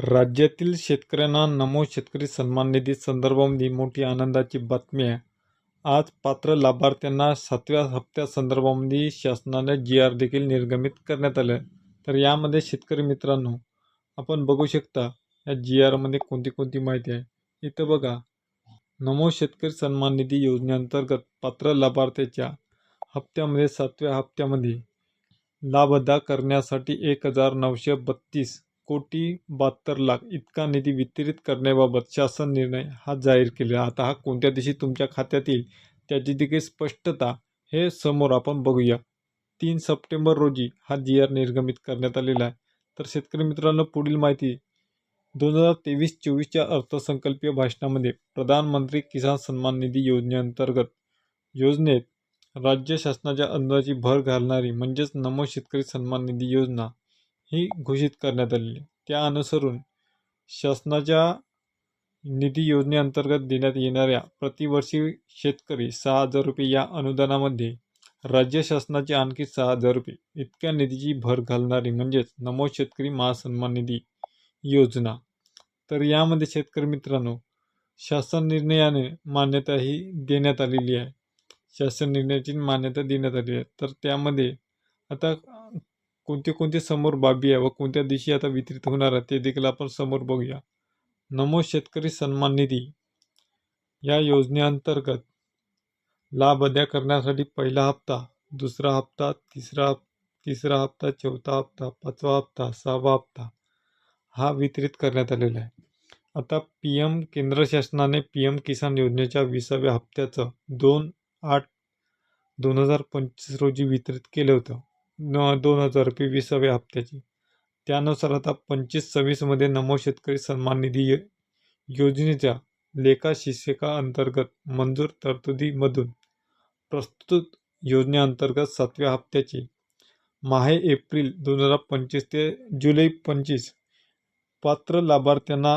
राज्यातील शेतकऱ्यांना नमो शेतकरी सन्मान निधी संदर्भामध्ये मोठी आनंदाची बातमी आहे. आज पात्र लाभार्थ्यांना सातव्या हप्त्यासंदर्भामध्ये शासनाने जी आर देखील निर्गमित करण्यात आलं आहे. तर यामध्ये शेतकरी मित्रांनो आपण बघू शकता या जी आरमध्ये कोणती कोणती माहिती आहे. इथं बघा नमो शेतकरी सन्मान निधी योजनेअंतर्गत पात्र लाभार्थ्याच्या हप्त्यामध्ये सातव्या हप्त्यामध्ये लाभ अदा करण्यासाठी एक हजार नऊशे बत्तीस कोटी बहात्तर लाख इतका निधी वितरित करण्याबाबत शासन निर्णय हा जाहीर केला. आता हा कोणत्या दिवशी तुमच्या खात्यात येईल त्याची देखील स्पष्टता हे समोर आपण बघूया. तीन सप्टेंबर रोजी हा जी आर निर्गमित करण्यात आलेला आहे. तर शेतकरी मित्रांनो पुढील माहिती. दोन हजार तेवीस चोवीसच्या अर्थसंकल्पीय भाषणामध्ये प्रधानमंत्री किसान सन्मान निधी योजनेअंतर्गत योजनेत राज्य शासनाच्या अंदाजी भर घालणारी म्हणजेच नमो शेतकरी सन्मान निधी योजना ही घोषित करण्यात आलेली आहे. त्या अनुसरून शासनाच्या निधी योजनेअंतर्गत देण्यात येणाऱ्या प्रतिवर्षी शेतकरी सहा हजार रुपये या अनुदानामध्ये राज्य शासनाचे आणखी सहा हजार रुपये. इतक्या निधीची भर घालणारी म्हणजेच नमो शेतकरी महासन्मान निधी योजना. तर यामध्ये शेतकरी मित्रांनो शासन निर्णयाने मान्यता ही देण्यात आलेली आहे. शासन निर्णयाची मान्यता देण्यात आली आहे. तर त्यामध्ये आता कोणते कोणते समोर बाबी आहे व कोणत्या दिवशी आता वितरित होणार आहे ते देखील आपण समोर बघूया. नमो शेतकरी सन्मान निधी या योजनेअंतर्गत लाभ अदा करण्यासाठी पहिला हप्ता दुसरा हप्ता तिसरा तिसरा हप्ता चौथा हप्ता पाचवा हप्ता सहावा हप्ता हा वितरित करण्यात आलेला आहे. आता पी एम केंद्र शासनाने पी एम किसान योजनेच्या विसाव्या हप्त्याचं दोन आठ दोन हजार पंचवीस रोजी वितरित केलं होतं. न दोन हजार रुपये विसाव्या हप्त्याची. त्यानुसार आता पंचवीस सव्वीसमध्ये नमो शेतकरी सन्मान निधी योजनेच्या लेखा शिक्षिका अंतर्गत मंजूर तरतुदीमधून प्रस्तुत योजनेअंतर्गत सातव्या हप्त्याची. माहे एप्रिल दोन हजार पंचवीस ते जुलै पंचवीस पात्र लाभार्थ्यांना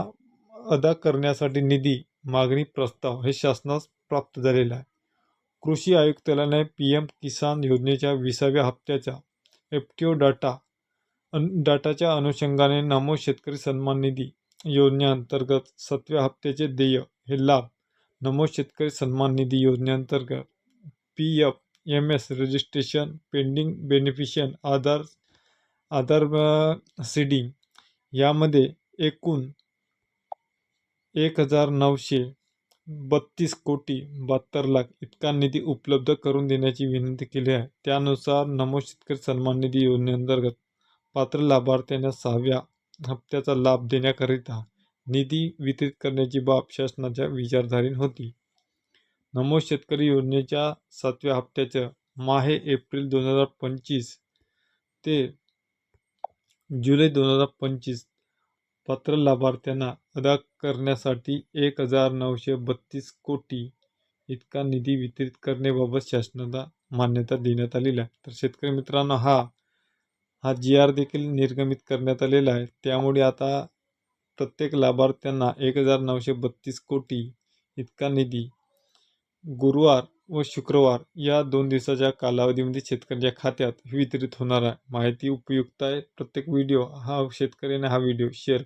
अदा करण्यासाठी निधी मागणी प्रस्ताव हे शासनास प्राप्त झालेला आहे. कृषी आयुक्तालयाने पी एम किसान योजनेच्या विसाव्या हप्त्याच्या एफ डाटा अन डाटाच्या अनुषंगाने नमो शेतकरी सन्मान निधी योजनेअंतर्गत सातव्या हप्त्याचे देय हे लाभ नमो शेतकरी सन्मान निधी योजनेअंतर्गत P F M S registration pending beneficiary Aadhaar Aadhaar seeding यामध्ये एकूण एक हजार नऊशे बत्तीस कोटी बहात्तर लाख इतका निधी उपलब्ध करून देण्याची विनंती केली आहे. त्यानुसार नमो शेतकरी सन्मान निधी योजनेअंतर्गत पात्र लाभार्थ्यांना सहाव्या हप्त्याचा लाभ देण्याकरिता निधी वितरित करण्याची बाब शासनाच्या विचारधारीन होती. नमो शेतकरी योजनेच्या सातव्या हप्त्याचं माहे एप्रिल दोन हजार पंचवीस ते जुलै दोन हजार पंचवीस पात्र लाभार्थ्यांना अदा करण्यासाठी एक हजार नऊशे बत्तीस कोटी इतका निधी वितरित करण्याबाबत शासनाला मान्यता देण्यात आलेली आहे. तर शेतकरी मित्रांनो हा हा जी आर देखील निर्गमित करण्यात आलेला आहे. त्यामुळे आता प्रत्येक लाभार्थ्यांना एक हजार नऊशे बत्तीस कोटी इतका निधी गुरुवार व शुक्रवार या दोन दिवसाच्या कालावधीमध्ये शेतकऱ्यांच्या खात्यात वितरित होणार आहे. माहिती उपयुक्त आहे. प्रत्येक व्हिडिओ हा शेतकऱ्याने हा व्हिडिओ शेअर